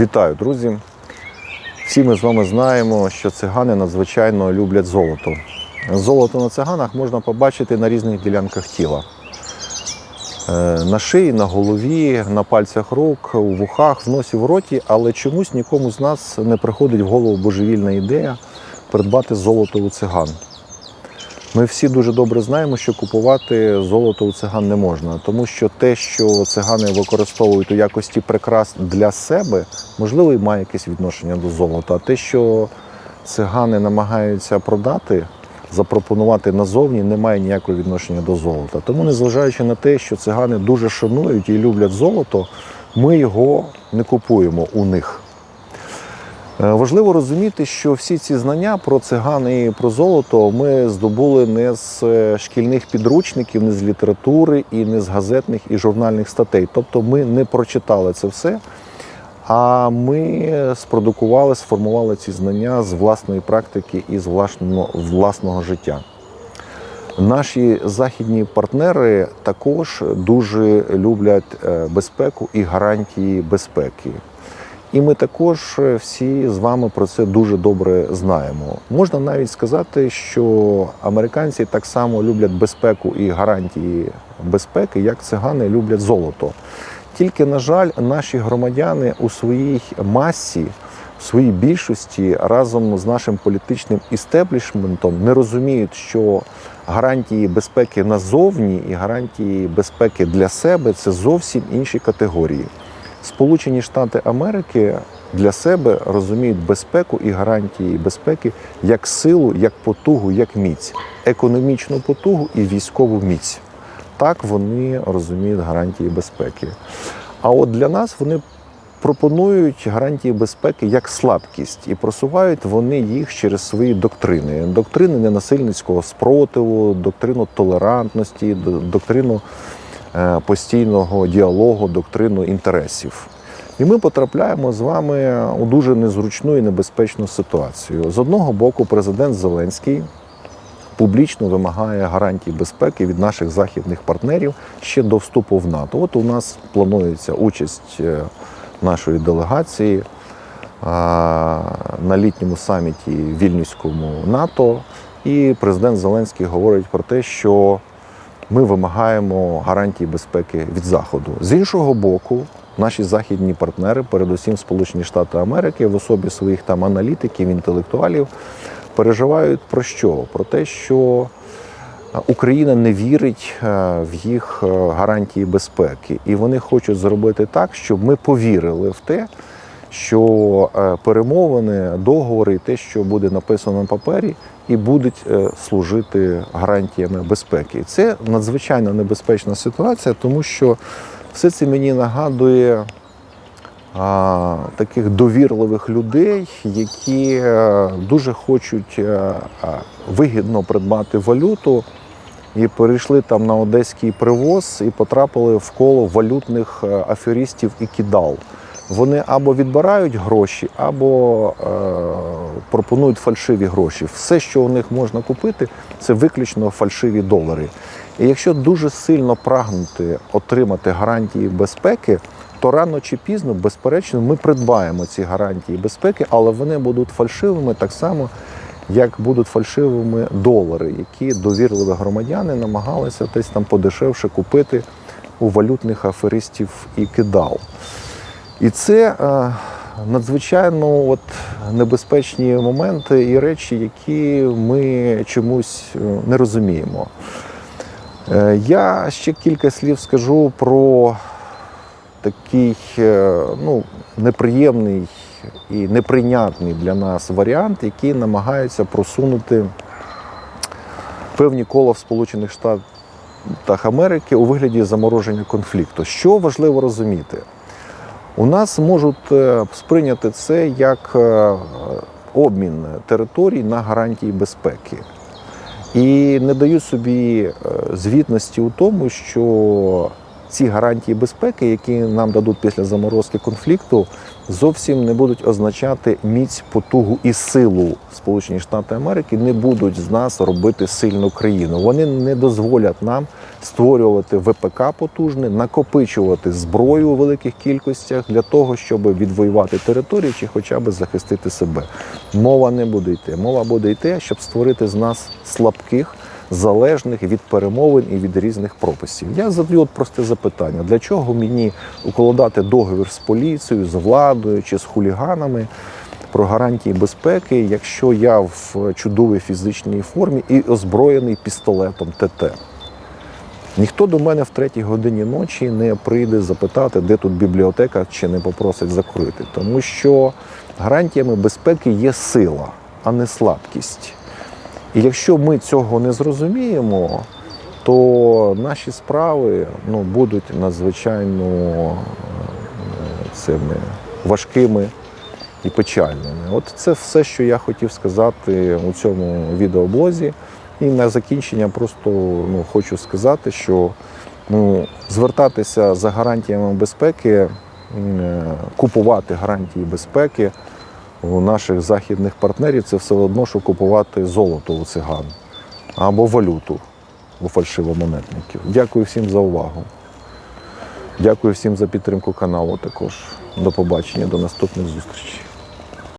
Вітаю, друзі! Всі ми з вами знаємо, що цигани надзвичайно люблять золото. Золото на циганах можна побачити на різних ділянках тіла. Е, На шиї, на голові, на пальцях рук, у вухах, в носі, в роті, але чомусь нікому з нас не приходить в голову божевільна ідея придбати золото у циган. Ми всі дуже добре знаємо, що купувати золото у циган не можна, тому що те, що цигани використовують у якості прикрас для себе, можливо, і має якесь відношення до золота. А те, що цигани намагаються продати, запропонувати назовні, не має ніякого відношення до золота. Тому, незважаючи на те, що цигани дуже шанують і люблять золото, ми його не купуємо у них. Е, Важливо розуміти, що всі ці знання про циган і про золото ми здобули не з е, шкільних підручників, не з літератури і не з газетних і журнальних статей. Тобто ми не прочитали це все, а ми спродукували, сформували ці знання з власної практики і з власного, власного життя. Наші західні партнери також дуже люблять е, безпеку і гарантії безпеки. І ми також е, всі з вами про це дуже добре знаємо. Можна навіть сказати, що американці так само люблять безпеку і гарантії безпеки, як цигани люблять золото. Тільки, на жаль, наші громадяни у своїй масі, в своїй більшості разом з нашим політичним істеблішментом не розуміють, що гарантії безпеки назовні і гарантії безпеки для себе це зовсім інші категорії. Сполучені Штати Америки для себе розуміють безпеку і гарантії безпеки як силу, як потугу, як міць, економічну потугу і військову міць. Так вони розуміють гарантії безпеки. А от для нас вони пропонують гарантії безпеки як слабкість, і просувають вони їх через свої доктрини: доктрини ненасильницького спротиву, доктрину толерантності, доктрину постійного діалогу, доктрину інтересів. І ми потрапляємо з вами у дуже незручну і небезпечну ситуацію. З одного боку, президент Зеленський публічно вимагає гарантій безпеки від наших західних партнерів ще до вступу в НАТО. От у нас планується участь е, нашої делегації на літньому саміті Вільнюському НАТО. І президент Зеленський говорить про те, що ми вимагаємо гарантій безпеки від Заходу. З іншого боку, наші західні партнери, передусім Сполучені Штати Америки, в особі своїх там аналітиків, інтелектуалів, переживають про що? Про те, що Україна не вірить е, в їх е, гарантії безпеки, і вони хочуть зробити так, щоб ми повірили в те, що е, перемовини, договори, і те, що буде написано на папері, і будуть е, служити гарантіями безпеки. І це надзвичайно небезпечна ситуація, тому що все це мені нагадує а, таких довірливих людей, які е, дуже хочуть е, вигідно придбати валюту. І перейшли там на одеський привоз і потрапили в коло валютних аферістів і кидал. Вони або відбирають гроші, або е, пропонують фальшиві гроші. Все, що у них можна купити, це виключно фальшиві долари. І якщо дуже сильно прагнути отримати гарантії безпеки, то рано чи пізно, безперечно, ми придбаємо ці гарантії безпеки, але вони будуть фальшивими так само, як будуть фальшивими долари, які довірливі громадяни намагалися десь там подешевше купити у валютних аферистів і кидал. І це е, надзвичайно от, небезпечні моменти і речі, які ми чомусь е, не розуміємо. Е, Я ще кілька слів скажу про такий ну, неприємний і неприйнятний для нас варіант, який намагається просунути певні кола в Сполучених Штатах Америки у вигляді замороження конфлікту. Що важливо розуміти? У нас можуть е, сприйняти це як е, обмін територій на гарантії безпеки. І не дають собі е, звітності у тому, що ці гарантії безпеки, які нам дадуть після заморозки конфлікту, зовсім не будуть означати міць, потугу і силу Сполучені Штати Америки, не будуть з нас робити сильну країну. Вони не дозволять нам створювати ВПК потужне, накопичувати зброю у великих кількостях для того, щоб відвоювати територію чи хоча б захистити себе. Мова не буде йти. Мова буде йти, щоб створити з нас слабких, залежних від перемовин і від різних прописів. Я задаю от просте запитання: для чого мені укладати договір з поліцією, з владою чи з хуліганами? Про гарантії безпеки, якщо я в чудовій фізичній формі і озброєний пістолетом ТТ. Ніхто до мене в третій годині ночі не прийде запитати, де тут бібліотека, чи не попросить закрити. Тому що гарантіями безпеки є сила, а не слабкість. І якщо ми цього не зрозуміємо, то наші справи ну, будуть надзвичайно е, цими важкими і печальними. От це все, що я хотів сказати у цьому відеоблозі. І на закінчення просто ну, хочу сказати, що ну, звертатися за гарантіями безпеки, е, купувати гарантії безпеки у наших західних партнерів це все одно, що купувати золото у циган або валюту у фальшивомонетників. Дякую всім за увагу. Дякую всім за підтримку каналу також. До побачення, до наступних зустрічей.